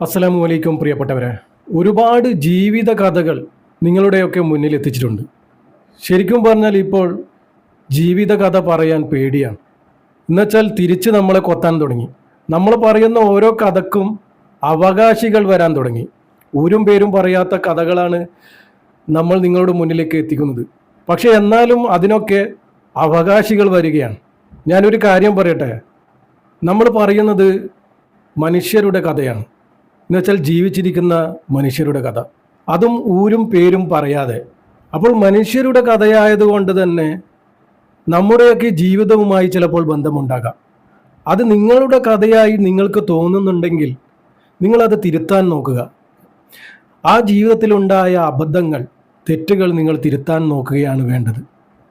അസ്സലാമു അലൈക്കും പ്രിയപ്പെട്ടവരെ. ഒരുപാട് ജീവിത കഥകൾ നിങ്ങളുടെയൊക്കെ മുന്നിൽ എത്തിച്ചിട്ടുണ്ട്. ശരിക്കും പറഞ്ഞാൽ ഇപ്പോൾ ജീവിത കഥ പറയാൻ പേടിയാണ്. എന്നുവെച്ചാൽ തിരിച്ച് നമ്മളെ കൊത്താൻ തുടങ്ങി. നമ്മൾ പറയുന്ന ഓരോ കഥക്കും അവകാശികൾ വരാൻ തുടങ്ങി. ഊരും പേരും പറയാത്ത കഥകളാണ് നമ്മൾ നിങ്ങളുടെ മുന്നിലേക്ക് എത്തിക്കുന്നത്. പക്ഷെ എന്നാലും അതിനൊക്കെ അവകാശികൾ വരികയാണ്. ഞാനൊരു കാര്യം പറയട്ടെ? നമ്മൾ പറയുന്നത് മനുഷ്യരുടെ കഥയാണ്. എന്നുവെച്ചാൽ ജീവിച്ചിരിക്കുന്ന മനുഷ്യരുടെ കഥ. അതും ഊരും പേരും പറയാതെ. അപ്പോൾ മനുഷ്യരുടെ കഥയായതുകൊണ്ട് തന്നെ നമ്മുടെയൊക്കെ ജീവിതവുമായി ചിലപ്പോൾ ബന്ധമുണ്ടാകാം. അത് നിങ്ങളുടെ കഥയായി നിങ്ങൾക്ക് തോന്നുന്നുണ്ടെങ്കിൽ നിങ്ങളത് തിരുത്താൻ നോക്കുക. ആ ജീവിതത്തിലുണ്ടായ അബദ്ധങ്ങൾ തെറ്റുകൾ നിങ്ങൾ തിരുത്താൻ നോക്കുകയാണ് വേണ്ടത്.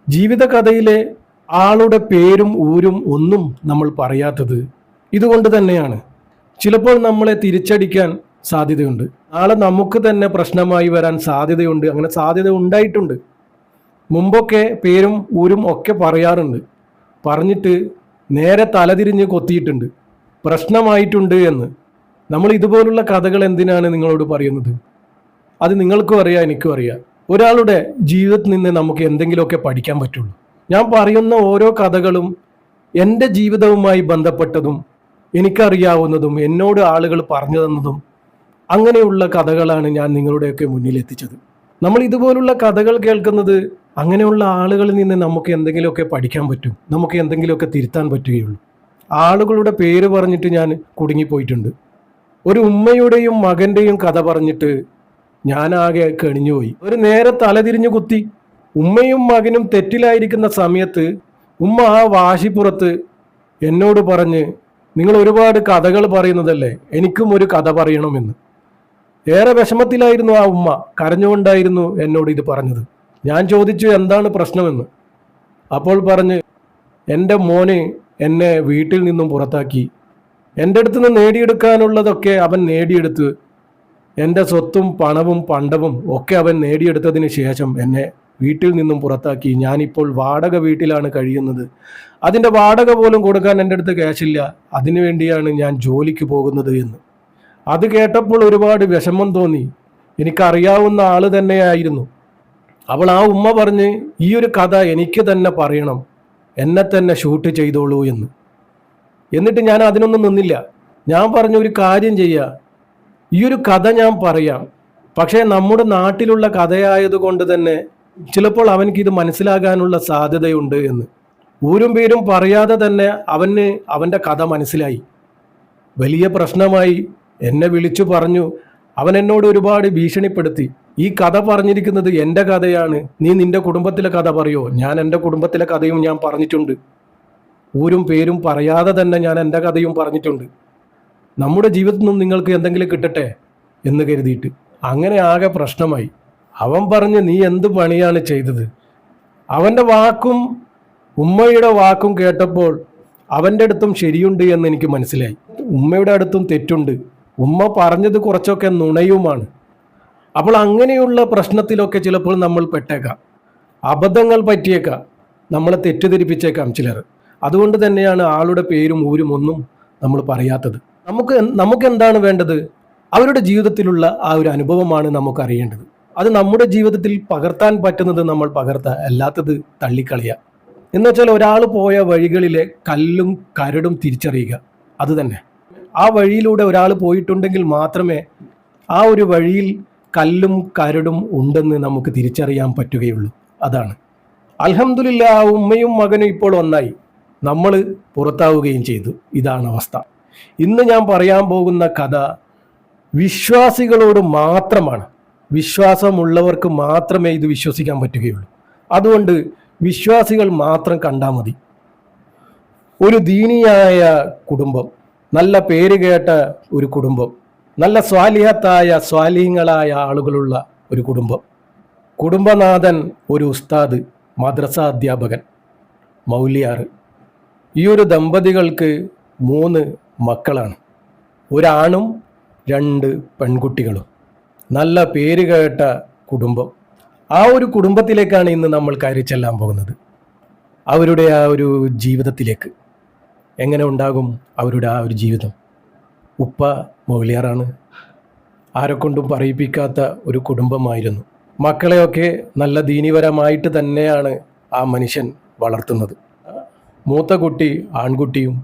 ജീവിത കഥയിലെ ആളുടെ പേരും ഊരും ഒന്നും നമ്മൾ പറയാത്തത് ഇതുകൊണ്ട് തന്നെയാണ്. ചിലപ്പോൾ നമ്മളെ തിരിച്ചടിക്കാൻ സാധ്യതയുണ്ട്. നാളെ നമുക്ക് തന്നെ പ്രശ്നമായി വരാൻ സാധ്യതയുണ്ട്. അങ്ങനെ സാധ്യത ഉണ്ടായിട്ടുണ്ട്. മുമ്പൊക്കെ പേരും ഊരും ഒക്കെ പറയാറുണ്ട്. പറഞ്ഞിട്ട് നേരെ തലതിരിഞ്ഞ് കൊത്തിയിട്ടുണ്ട്. പ്രശ്നമായിട്ടുണ്ട് എന്ന്. നമ്മൾ ഇതുപോലുള്ള കഥകൾ എന്തിനാണ് നിങ്ങളോട് പറയുന്നത്? അത് നിങ്ങൾക്കും അറിയാം എനിക്കും അറിയാം. ഒരാളുടെ ജീവിതത്തിൽ നിന്ന് നമുക്ക് എന്തെങ്കിലുമൊക്കെ പഠിക്കാൻ പറ്റുള്ളൂ. ഞാൻ പറയുന്ന ഓരോ കഥകളും എന്റെ ജീവിതവുമായി ബന്ധപ്പെട്ടതും എനിക്കറിയാവുന്നതും എന്നോട് ആളുകൾ പറഞ്ഞു തന്നതും അങ്ങനെയുള്ള കഥകളാണ് ഞാൻ നിങ്ങളുടെയൊക്കെ മുന്നിൽ എത്തിച്ചത് നമ്മൾ ഇതുപോലുള്ള കഥകൾ കേൾക്കുന്നത് അങ്ങനെയുള്ള ആളുകളിൽ നിന്ന് നമുക്ക് എന്തെങ്കിലുമൊക്കെ പഠിക്കാൻ പറ്റും നമുക്ക് എന്തെങ്കിലുമൊക്കെ തിരുത്താൻ പറ്റുകയുള്ളൂ. ആളുകളുടെ പേര് പറഞ്ഞിട്ട് ഞാൻ കുടുങ്ങിപ്പോയിട്ടുണ്ട്. ഒരു ഉമ്മയുടെയും മകന്റെയും കഥ പറഞ്ഞിട്ട് ഞാനാകെ കണിഞ്ഞുപോയി. ഒരു നേരെ തലതിരിഞ്ഞു കുത്തി. ഉമ്മയും മകനും തെറ്റിലായിരിക്കുന്ന സമയത്ത് ഉമ്മ ആ വാശിപ്പുറത്ത് എന്നോട് പറഞ്ഞ് നിങ്ങൾ ഒരുപാട് കഥകൾ പറയുന്നതല്ലേ? എനിക്കും ഒരു കഥ പറയണമെന്ന്. ഏറെ വിഷമത്തിലായിരുന്നു ആ ഉമ്മ. കരഞ്ഞുകൊണ്ടായിരുന്നു എന്നോട് ഇത് പറഞ്ഞത്. ഞാൻ ചോദിച്ചു എന്താണ് പ്രശ്നമെന്ന്? അപ്പോൾ പറഞ്ഞ് എന്റെ മോന് എന്നെ വീട്ടിൽ നിന്നും പുറത്താക്കി. എന്റെ അടുത്ത് നിന്ന് നേടിയെടുക്കാനുള്ളതൊക്കെ അവൻ നേടിയെടുത്ത്. എന്റെ സ്വത്തും പണവും പണ്ടവും ഒക്കെ അവൻ നേടിയെടുത്തതിന് ശേഷം എന്നെ വീട്ടിൽ നിന്നും പുറത്താക്കി. ഞാനിപ്പോൾ വാടക വീട്ടിലാണ് കഴിയുന്നത്. അതിന്റെ വാടക പോലും കൊടുക്കാൻ എന്റെ അടുത്ത് ക്യാഷില്ല അതിനു വേണ്ടിയാണ് ഞാൻ ജോലിക്ക് പോകുന്നത് എന്ന്. അത് കേട്ടപ്പോൾ ഒരുപാട് വിഷമം തോന്നി. എനിക്കറിയാവുന്ന ആൾ തന്നെയായിരുന്നു. അവൾ ആ ഉമ്മ പറഞ്ഞ് ഈ ഒരു കഥ എനിക്ക് തന്നെ പറയണം. എന്നെ തന്നെ ഷൂട്ട് ചെയ്തോളൂ എന്ന്. എന്നിട്ട് ഞാൻ അതിനൊന്നും നിന്നില്ല. ഞാൻ പറഞ്ഞ ഒരു കാര്യം ചെയ്യുക ഈ ഒരു കഥ ഞാൻ പറയാം. പക്ഷേ നമ്മുടെ നാട്ടിലുള്ള കഥയായതുകൊണ്ട് തന്നെ ചിലപ്പോൾ അവനക്ക് ഇത് മനസ്സിലാകാനുള്ള സാധ്യതയുണ്ട് എന്ന്. ഊരും പേരും പറയാതെ തന്നെ അവന് അവന്റെ കഥ മനസ്സിലായി. വലിയ പ്രശ്നമായി എന്നെ വിളിച്ചു പറഞ്ഞു അവൻ എന്നോട് ഒരുപാട് ഭീഷണിപ്പെടുത്തി. ഈ കഥ പറഞ്ഞിരിക്കുന്നത് എന്റെ കഥയാണ്. നീ നിന്റെ കുടുംബത്തിലെ കഥ പറയോ? ഞാൻ എന്റെ കുടുംബത്തിലെ കഥയും ഞാൻ പറഞ്ഞിട്ടുണ്ട്. ഊരും പേരും പറയാതെ തന്നെ ഞാൻ എന്റെ കഥയും പറഞ്ഞിട്ടുണ്ട്. നമ്മുടെ ജീവിതത്തിൽ നിന്നും നിങ്ങൾക്ക് എന്തെങ്കിലും കിട്ടട്ടെ? എന്ന് കരുതിയിട്ട്. അങ്ങനെ ആകെ പ്രശ്നമായി. അവൻ പറഞ്ഞ് നീ എന്ത് പണിയാണ് ചെയ്തത്? അവന്റെ വാക്കും ഉമ്മയുടെ വാക്കും കേട്ടപ്പോൾ അവന്റെ അടുത്തും ശരിയുണ്ട് എന്ന് എനിക്ക് മനസ്സിലായി. ഉമ്മയുടെ അടുത്തും തെറ്റുണ്ട്. ഉമ്മ പറഞ്ഞത് കുറച്ചൊക്കെ നുണയുമാണ്. അപ്പോൾ അങ്ങനെയുള്ള പ്രശ്നത്തിലൊക്കെ ചിലപ്പോൾ നമ്മൾ പെട്ടേക്കാം. അബദ്ധങ്ങൾ പറ്റിയേക്കാം. നമ്മളെ തെറ്റിദ്ധരിപ്പിച്ചേക്കാം ചിലർ. അതുകൊണ്ട് തന്നെയാണ് ആളുടെ പേരും ഊരും ഒന്നും നമ്മൾ പറയാത്തത്. നമുക്ക് നമുക്ക് എന്താണ് വേണ്ടത്? അവരുടെ ജീവിതത്തിലുള്ള ആ ഒരു അനുഭവമാണ് നമുക്ക് അറിയേണ്ടത് അത് നമ്മുടെ ജീവിതത്തിൽ പകർത്താൻ പറ്റുന്നത് നമ്മൾ പകർത്തുക അല്ലാത്തത് തള്ളിക്കളയുക. എന്ന് വെച്ചാൽ ഒരാൾ പോയ വഴികളിലെ കല്ലും കരടും തിരിച്ചറിയുക. അത് തന്നെ. ആ വഴിയിലൂടെ ഒരാൾ പോയിട്ടുണ്ടെങ്കിൽ മാത്രമേ ആ ഒരു വഴിയിൽ കല്ലും കരടും ഉണ്ടെന്ന് നമുക്ക് തിരിച്ചറിയാൻ പറ്റുകയുള്ളൂ. അതാണ്. അലഹമുല്ല ആ ഉമ്മയും മകനും ഇപ്പോൾ ഒന്നായി. നമ്മൾ പുറത്താവുകയും ചെയ്തു. ഇതാണ് അവസ്ഥ. ഇന്ന് ഞാൻ പറയാൻ പോകുന്ന കഥ വിശ്വാസികളോട് മാത്രമാണ്. വിശ്വാസമുള്ളവർക്ക് മാത്രമേ ഇത് വിശ്വസിക്കാൻ പറ്റുകയുള്ളൂ. അതുകൊണ്ട് വിശ്വാസികൾ മാത്രം കണ്ടാൽ മതി. ഒരു ദീനിയായ കുടുംബം നല്ല പേര് കേട്ട ഒരു കുടുംബം നല്ല സ്വാലിഹത്തായ സ്വാലിഹങ്ങളായ ആളുകളുള്ള ഒരു കുടുംബം. കുടുംബനാഥൻ ഒരു ഉസ്താദ് മദ്രസ അധ്യാപകൻ മൗലിയാർ ഈ ഒരു ദമ്പതികൾക്ക് മൂന്ന് മക്കളാണ്. ഒരാണും രണ്ട് പെൺകുട്ടികളും. നല്ല പേര് കേട്ട കുടുംബം. ആ ഒരു കുടുംബത്തിലേക്കാണ് ഇന്ന് നമ്മൾ കയറി ചെല്ലാൻ പോകുന്നത്. അവരുടെ ആ ഒരു ജീവിതത്തിലേക്ക്. എങ്ങനെ ഉണ്ടാകും അവരുടെ ആ ഒരു ജീവിതം? ഉപ്പ മൗലിയാറാണ്. ആരെക്കൊണ്ടും പറയിപ്പിക്കാത്ത ഒരു കുടുംബമായിരുന്നു. മക്കളെയൊക്കെ നല്ല ദീനിപരമായിട്ട് തന്നെയാണ് ആ മനുഷ്യൻ വളർത്തുന്നത്. മൂത്ത കുട്ടി ആൺകുട്ടിയും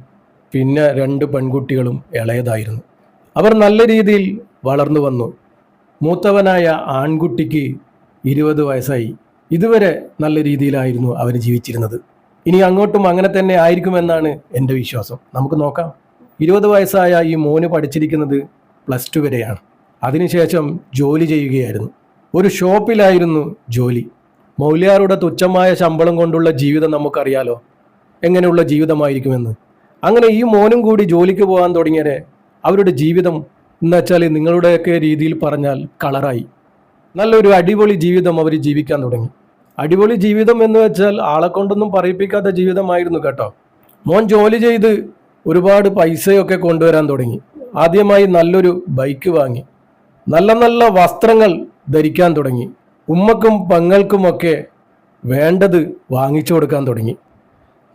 പിന്നെ രണ്ട് പെൺകുട്ടികളും ഇളയതായിരുന്നു. അവർ നല്ല രീതിയിൽ വളർന്നു വന്നു. മൂത്തവനായ ആൺകുട്ടിക്ക് ഇരുപത് വയസ്സായി. ഇതുവരെ നല്ല രീതിയിലായിരുന്നു അവർ ജീവിച്ചിരുന്നത്. ഇനി അങ്ങോട്ടും അങ്ങനെ തന്നെ ആയിരിക്കുമെന്നാണ് എന്റെ വിശ്വാസം. നമുക്ക് നോക്കാം. ഇരുപത് വയസ്സായ ഈ മോന് പഠിച്ചിരിക്കുന്നത് പ്ലസ് ടു വരെയാണ്. അതിനുശേഷം ജോലി ചെയ്യുകയായിരുന്നു. ഒരു ഷോപ്പിലായിരുന്നു ജോലി. മൗലിയാറുടെ തുച്ഛമായ ശമ്പളം കൊണ്ടുള്ള ജീവിതം നമുക്കറിയാലോ. എങ്ങനെയുള്ള ജീവിതമായിരിക്കുമെന്ന്. അങ്ങനെ ഈ മോനും കൂടി ജോലിക്ക് പോകാൻ തുടങ്ങിയരെ അവരുടെ ജീവിതം എന്ന് വെച്ചാൽ നിങ്ങളുടെയൊക്കെ രീതിയിൽ പറഞ്ഞാൽ കളറായി. നല്ലൊരു അടിപൊളി ജീവിതം അവർ ജീവിക്കാൻ തുടങ്ങി. അടിപൊളി ജീവിതം എന്ന് വെച്ചാൽ ആളെ കൊണ്ടൊന്നും പറയിപ്പിക്കാത്ത ജീവിതമായിരുന്നു കേട്ടോ. മോൻ ജോലി ചെയ്ത് ഒരുപാട് പൈസയൊക്കെ കൊണ്ടുവരാൻ തുടങ്ങി. ആദ്യമായി നല്ലൊരു ബൈക്ക് വാങ്ങി. നല്ല നല്ല വസ്ത്രങ്ങൾ ധരിക്കാൻ തുടങ്ങി. ഉമ്മക്കും പങ്ങൾക്കുമൊക്കെ വേണ്ടത് വാങ്ങിച്ചു കൊടുക്കാൻ തുടങ്ങി.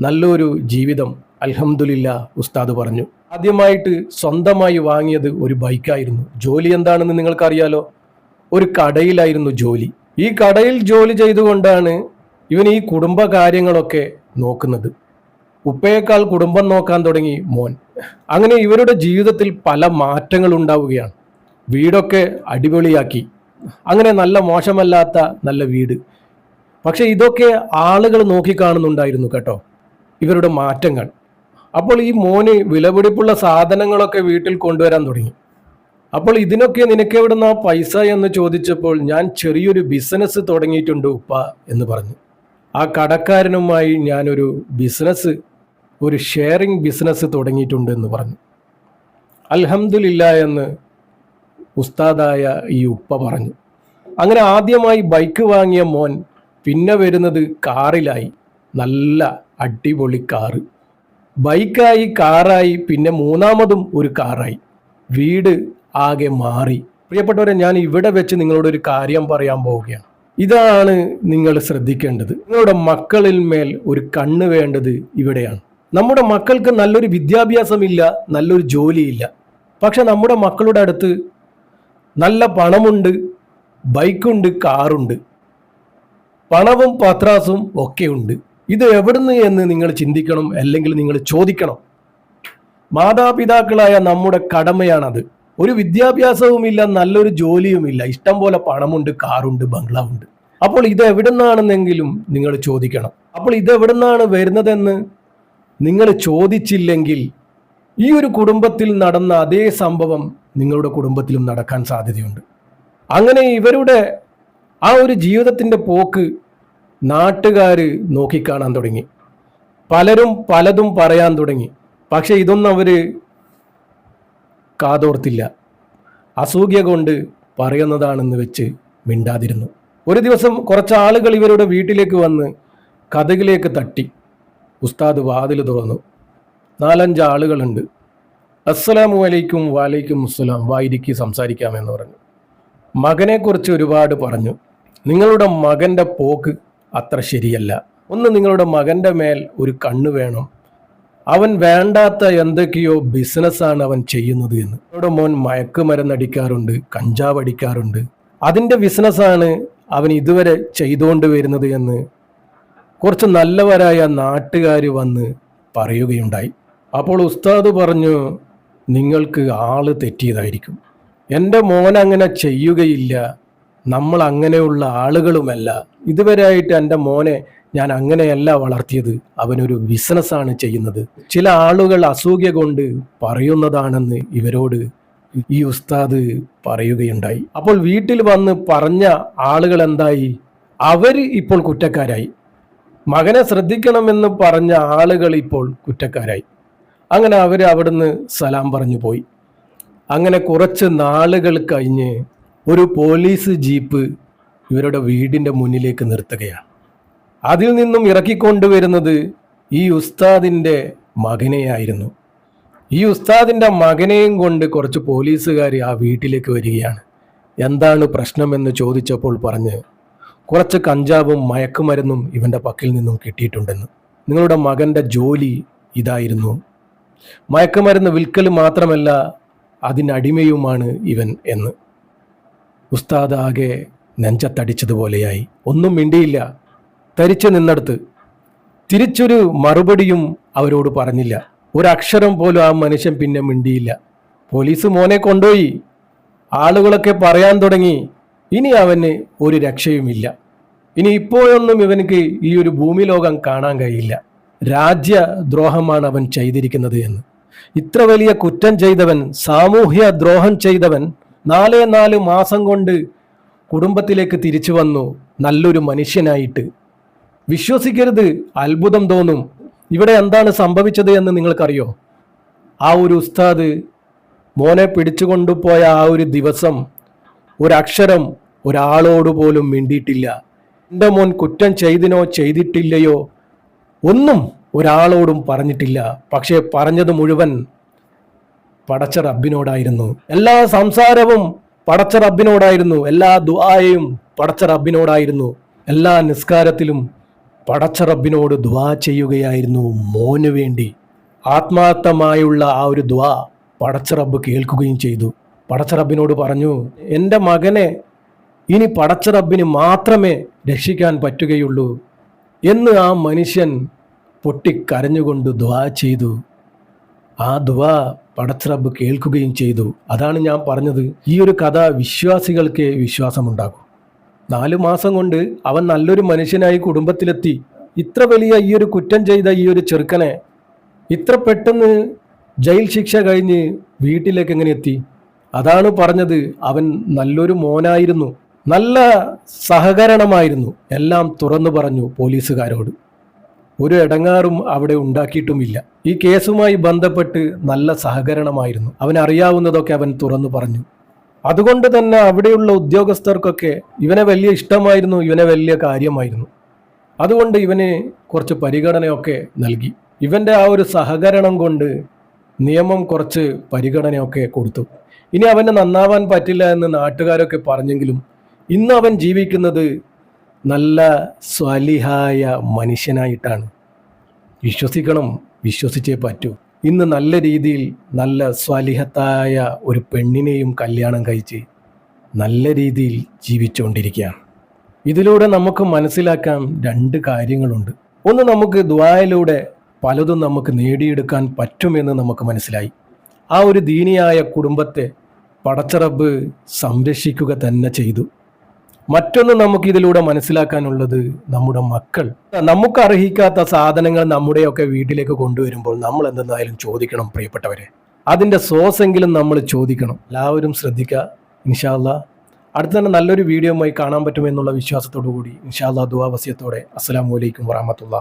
നല്ലൊരു ജീവിതം അൽഹമുല്ല ഉസ്താദ് പറഞ്ഞു. ആദ്യമായിട്ട് സ്വന്തമായി വാങ്ങിയത് ഒരു ബൈക്കായിരുന്നു. ജോലി എന്താണെന്ന് നിങ്ങൾക്കറിയാലോ? ഒരു കടയിലായിരുന്നു ജോലി. ഈ കടയിൽ ജോലി ചെയ്തുകൊണ്ടാണ് ഇവൻ ഈ കുടുംബ കാര്യങ്ങളൊക്കെ നോക്കുന്നത്. ഉപ്പയേക്കാൾ കുടുംബം നോക്കാൻ തുടങ്ങി മോൻ. അങ്ങനെ ഇവരുടെ ജീവിതത്തിൽ പല മാറ്റങ്ങൾ ഉണ്ടാവുകയാണ്. വീടൊക്കെ അടിപൊളിയാക്കി. അങ്ങനെ നല്ല മോശമല്ലാത്ത നല്ല വീട്. പക്ഷെ ഇതൊക്കെ ആളുകൾ നോക്കിക്കാണുന്നുണ്ടായിരുന്നു കേട്ടോ. ഇവരുടെ മാറ്റങ്ങൾ. അപ്പോൾ ഈ മോന് വിലപിടിപ്പുള്ള സാധനങ്ങളൊക്കെ വീട്ടിൽ കൊണ്ടുവരാൻ തുടങ്ങി. അപ്പോൾ ഇതിനൊക്കെ നിനക്ക് എവിടുന്ന പൈസ എന്ന് ചോദിച്ചപ്പോൾ ഞാൻ ചെറിയൊരു ബിസിനസ് തുടങ്ങിയിട്ടുണ്ട് ഉപ്പ എന്ന് പറഞ്ഞു. ആ കടക്കാരനുമായി ഞാനൊരു ബിസിനസ് ഒരു ഷെയറിംഗ് ബിസിനസ് തുടങ്ങിയിട്ടുണ്ട് എന്ന് പറഞ്ഞു. അൽഹംദുലില്ല എന്ന് ഉസ്താദായ ഈ ഉപ്പ പറഞ്ഞു. അങ്ങനെ ആദ്യമായി ബൈക്ക് വാങ്ങിയ മോൻ പിന്നെ വരുന്നത് കാറിലായി. നല്ല അടിപൊളി കാറ്. ബൈക്കായി കാറായി പിന്നെ മൂന്നാമതും ഒരു കാറായി. വീട് ആകെ മാറി. പ്രിയപ്പെട്ടവരെ ഞാൻ ഇവിടെ വെച്ച് നിങ്ങളോട് ഒരു കാര്യം പറയാൻ പോവുകയാണ്. ഇതാണ് നിങ്ങൾ ശ്രദ്ധിക്കേണ്ടത്. നിങ്ങളുടെ മക്കളിൽ മേൽ ഒരു കണ്ണ് വേണ്ടത് ഇവിടെയാണ്. നമ്മുടെ മക്കൾക്ക് നല്ലൊരു വിദ്യാഭ്യാസമില്ല നല്ലൊരു ജോലിയില്ല. പക്ഷെ നമ്മുടെ മക്കളുടെ അടുത്ത് നല്ല പണമുണ്ട് ബൈക്കുണ്ട് കാറുണ്ട്. പണവും പത്രാസും ഒക്കെ ഉണ്ട്. ഇത് എവിടുന്ന് എന്ന് നിങ്ങൾ ചിന്തിക്കണം അല്ലെങ്കിൽ നിങ്ങൾ ചോദിക്കണം. മാതാപിതാക്കളായ നമ്മുടെ കടമയാണത്. ഒരു വിദ്യാഭ്യാസവുമില്ല നല്ലൊരു ജോലിയുമില്ല. ഇഷ്ടം പോലെ പണമുണ്ട് കാറുണ്ട് ബംഗ്ലാവുണ്ട്. അപ്പോൾ ഇത് എവിടുന്നാണെന്നെങ്കിലും നിങ്ങൾ ചോദിക്കണം. അപ്പോൾ ഇത് എവിടുന്നാണ് വരുന്നതെന്ന് നിങ്ങൾ ചോദിച്ചില്ലെങ്കിൽ ഈ ഒരു കുടുംബത്തിൽ നടന്ന അതേ സംഭവം നിങ്ങളുടെ കുടുംബത്തിലും നടക്കാൻ സാധ്യതയുണ്ട്. അങ്ങനെ ഇവരുടെ ആ ഒരു ജീവിതത്തിന്റെ പോക്ക് നാട്ടുകാർ നോക്കിക്കാണാൻ തുടങ്ങി. പലരും പലതും പറയാൻ തുടങ്ങി. പക്ഷേ ഇതൊന്നും അവർ കാതോർത്തില്ല. അസൂഖ്യ കൊണ്ട് പറയുന്നതാണെന്ന് വെച്ച് മിണ്ടാതിരുന്നു. ഒരു ദിവസം കുറച്ച് ആളുകൾ ഇവരുടെ വീട്ടിലേക്ക് വന്ന് കഥകിലേക്ക് തട്ടി. ഉസ്താദ് വാതിൽ തുറന്നു. നാലഞ്ച് ആളുകളുണ്ട്. അസ്സലാമു അലൈക്കും വാലൈക്കും അസ്സലാം വായിരിക്ക് സംസാരിക്കാമെന്ന് പറഞ്ഞു. മകനെക്കുറിച്ച് ഒരുപാട് പറഞ്ഞു. നിങ്ങളുടെ മകന്റെ പോക്ക് അത്ര ശരിയല്ല. ഒന്ന് നിങ്ങളുടെ മകന്റെ മേൽ ഒരു കണ്ണ് വേണം. അവൻ വേണ്ടാത്ത എന്തൊക്കെയോ ബിസിനസ്സാണ് അവൻ ചെയ്യുന്നത് എന്ന്. നിങ്ങളുടെ മോൻ മയക്കുമരുന്നടിക്കാറുണ്ട് കഞ്ചാവ് അടിക്കാറുണ്ട്. അതിന്റെ ബിസിനസ്സാണ് അവൻ ഇതുവരെ ചെയ്തുകൊണ്ട് വരുന്നത് എന്ന് കുറച്ച് നല്ലവരായ നാട്ടുകാർ വന്ന് പറയുകയുണ്ടായി. അപ്പോൾ ഉസ്താദ് പറഞ്ഞു നിങ്ങൾക്ക് ആൾ തെറ്റിയതായിരിക്കും. എന്റെ മോൻ അങ്ങനെ ചെയ്യുകയില്ല. നമ്മൾ അങ്ങനെയുള്ള ആളുകളുമല്ല. ഇതുവരെയായിട്ട് എന്റെ മോനെ ഞാൻ അങ്ങനെയല്ല വളർത്തിയത്. അവനൊരു ബിസിനസ്സാണ് ചെയ്യുന്നത്. ചില ആളുകൾ അസൂയ കൊണ്ട് പറയുന്നതാണെന്ന് ഇവരോട് ഈ ഉസ്താദ് പറയുകയുണ്ടായി. അപ്പോൾ വീട്ടിൽ വന്ന് പറഞ്ഞ ആളുകൾ എന്തായി? അവർ ഇപ്പോൾ കുറ്റക്കാരായി. മകനെ ശ്രദ്ധിക്കണമെന്ന് പറഞ്ഞ ആളുകൾ ഇപ്പോൾ കുറ്റക്കാരായി. അങ്ങനെ അവർ അവിടുന്ന് സലാം പറഞ്ഞു പോയി. അങ്ങനെ കുറച്ച് നാളുകൾ കഴിഞ്ഞ് ഒരു പോലീസ് ജീപ്പ് ഇവരുടെ വീടിന്റെ മുന്നിലേക്ക് നിർത്തുകയാണ്. അതിൽ നിന്നും ഇറക്കിക്കൊണ്ടുവരുന്നത് ഈ ഉസ്താദിന്റെ മകനെയായിരുന്നു. ഈ ഉസ്താദിന്റെ മകനെയും കൊണ്ട് കുറച്ച് പോലീസുകാർ ആ വീട്ടിലേക്ക് വരികയാണ്. എന്താണ് പ്രശ്നമെന്ന് ചോദിച്ചപ്പോൾ പറഞ്ഞ് കുറച്ച് കഞ്ചാവും മയക്കുമരുന്നും ഇവന്റെ പക്കിൽ നിന്നും കിട്ടിയിട്ടുണ്ടെന്ന്. നിങ്ങളുടെ മകന്റെ ജോലി ഇതായിരുന്നു. മയക്കുമരുന്ന് വിൽക്കൽ മാത്രമല്ല അതിനടിമയുമാണ് ഇവൻ എന്ന്. ഉസ്താദ് ആകെ നെഞ്ചത്തടിച്ചതുപോലെയായി. ഒന്നും മിണ്ടിയില്ല. തരിച്ചു നിന്നടുത്ത് തിരിച്ചൊരു മറുപടിയും അവരോട് പറഞ്ഞില്ല. ഒരക്ഷരം പോലും ആ മനുഷ്യൻ പിന്നെ മിണ്ടിയില്ല. പോലീസ് മോനെ കൊണ്ടുപോയി. ആളുകളൊക്കെ പറയാൻ തുടങ്ങി. ഇനി അവന് ഒരു രക്ഷയുമില്ല. ഇനി ഇപ്പോഴൊന്നും ഇവനക്ക് ഈ ഒരു ഭൂമി ലോകം കാണാൻ കഴിയില്ല. രാജ്യദ്രോഹമാണ് അവൻ ചെയ്തിരിക്കുന്നത് എന്ന്. ഇത്ര വലിയ കുറ്റം ചെയ്തവൻ സാമൂഹ്യ ദ്രോഹം ചെയ്തവൻ നാലേ നാല് മാസം കൊണ്ട് കുടുംബത്തിലേക്ക് തിരിച്ചു വന്നു നല്ലൊരു മനുഷ്യനായിട്ട്. വിശ്വസിക്കരുത് അത്ഭുതം തോന്നും. ഇവിടെ എന്താണ് സംഭവിച്ചത് എന്ന് നിങ്ങൾക്കറിയോ? ആ ഒരു ഉസ്താദ് മോനെ പിടിച്ചു കൊണ്ടുപോയ ആ ഒരു ദിവസം ഒരക്ഷരം ഒരാളോട് പോലും മിണ്ടിയിട്ടില്ല. എന്റെ മോൻ കുറ്റം ചെയ്തിനോ ചെയ്തിട്ടില്ലയോ ഒന്നും ഒരാളോടും പറഞ്ഞിട്ടില്ല. പക്ഷേ പറഞ്ഞത് മുഴുവൻ പടച്ച റബ്ബിനോടായിരുന്നു എല്ലാ സംസാരവും പടച്ച റബ്ബിനോടായിരുന്നു എല്ലാ ദുആയും പടച്ച റബ്ബിനോടായിരുന്നു എല്ലാ നിസ്കാരത്തിലും പടച്ച റബ്ബിനോട് ദുആ ചെയ്യുകയായിരുന്നു മോന് വേണ്ടി. ആത്മാർത്ഥമായുള്ള ആ ഒരു ദുആ പടച്ച റബ്ബ് കേൾക്കുകയും ചെയ്തു. പടച്ച റബ്ബിനോട് പറഞ്ഞു എന്റെ മകനെ ഇനി പടച്ച റബ്ബിന് മാത്രമേ രക്ഷിക്കാൻ പറ്റുകയുള്ളൂ എന്ന് ആ മനുഷ്യൻ പൊട്ടിക്കരഞ്ഞുകൊണ്ട് ദ്വാ ചെയ്തു. ആ ദുവാ പടച്ചറബ് കേൾക്കുകയും ചെയ്തു. അതാണ് ഞാൻ പറഞ്ഞത്. ഈ ഒരു കഥ വിശ്വാസികൾക്ക് വിശ്വാസമുണ്ടാകും. നാലു മാസം കൊണ്ട് അവൻ നല്ലൊരു മനുഷ്യനായി കുടുംബത്തിലെത്തി. ഇത്ര വലിയ ഈ ഒരു കുറ്റം ചെയ്ത ഈ ഒരു ചെറുക്കനെ ഇത്ര പെട്ടെന്ന് ജയിൽ ശിക്ഷ കഴിഞ്ഞ് വീട്ടിലേക്ക് എങ്ങനെ എത്തി? അതാണ് പറഞ്ഞത്. അവൻ നല്ലൊരു മോനായിരുന്നു. നല്ല സഹകരണമായിരുന്നു. എല്ലാം തുറന്നു പറഞ്ഞു പോലീസുകാരോട്. ഒരു ഇടങ്ങാറും അവിടെ ഉണ്ടാക്കിയിട്ടുമില്ല. ഈ കേസുമായി ബന്ധപ്പെട്ട് നല്ല സഹകരണമായിരുന്നു. അവൻ അറിയാവുന്നതൊക്കെ അവൻ തുറന്നു പറഞ്ഞു. അതുകൊണ്ട് തന്നെ അവിടെയുള്ള ഉദ്യോഗസ്ഥർക്കൊക്കെ ഇവനെ വലിയ ഇഷ്ടമായിരുന്നു ഇവനെ വലിയ കാര്യമായിരുന്നു. അതുകൊണ്ട് ഇവന് കുറച്ച് പരിഗണനയൊക്കെ നൽകി. ഇവന്റെ ആ ഒരു സഹകരണം കൊണ്ട് നിയമം കുറച്ച് പരിഗണനയൊക്കെ കൊടുത്തു. ഇനി അവന് നന്നാവാൻ പറ്റില്ല എന്ന് നാട്ടുകാരൊക്കെ പറഞ്ഞെങ്കിലും ഇന്ന് അവൻ ജീവിക്കുന്നത് നല്ല സ്വലിഹായ മനുഷ്യനായിട്ടാണ്. വിശ്വസിക്കണം വിശ്വസിച്ചേ പറ്റൂ. ഇന്ന് നല്ല രീതിയിൽ നല്ല സ്വലിഹത്തായ ഒരു പെണ്ണിനെയും കല്യാണം കഴിച്ച് നല്ല രീതിയിൽ ജീവിച്ചുകൊണ്ടിരിക്കുകയാണ് ഇതിലൂടെ നമുക്ക് മനസ്സിലാക്കാൻ രണ്ട് കാര്യങ്ങളുണ്ട്. ഒന്ന് നമുക്ക് ദ്വായയിലൂടെ പലതും നമുക്ക് നേടിയെടുക്കാൻ പറ്റുമെന്ന് നമുക്ക് മനസ്സിലായി. ആ ഒരു ദീനിയായ കുടുംബത്തെ പടച്ചറബ് സംരക്ഷിക്കുക തന്നെ ചെയ്തു. മറ്റൊന്ന് നമുക്ക് ഇതിലൂടെ മനസ്സിലാക്കാനുള്ളത് നമ്മുടെ മക്കൾ. നമുക്ക് അർഹിക്കാത്ത സാധനങ്ങൾ നമ്മുടെയൊക്കെ വീട്ടിലേക്ക് കൊണ്ടുവരുമ്പോൾ നമ്മൾ എന്തെന്നായാലും ചോദിക്കണം പ്രിയപ്പെട്ടവരെ. അതിന്റെ സോസെങ്കിലും നമ്മൾ ചോദിക്കണം. എല്ലാവരും ശ്രദ്ധിക്കുക ഇൻഷാല്ല അടുത്ത തന്നെ നല്ലൊരു വീഡിയോയുമായി കാണാൻ പറ്റുമെന്നുള്ള വിശ്വാസത്തോടു കൂടി ഇൻഷാല്ല ദുവാവസ്യത്തോടെ അസ്സാം വലൈക്കും വറഹമത്തുള്ള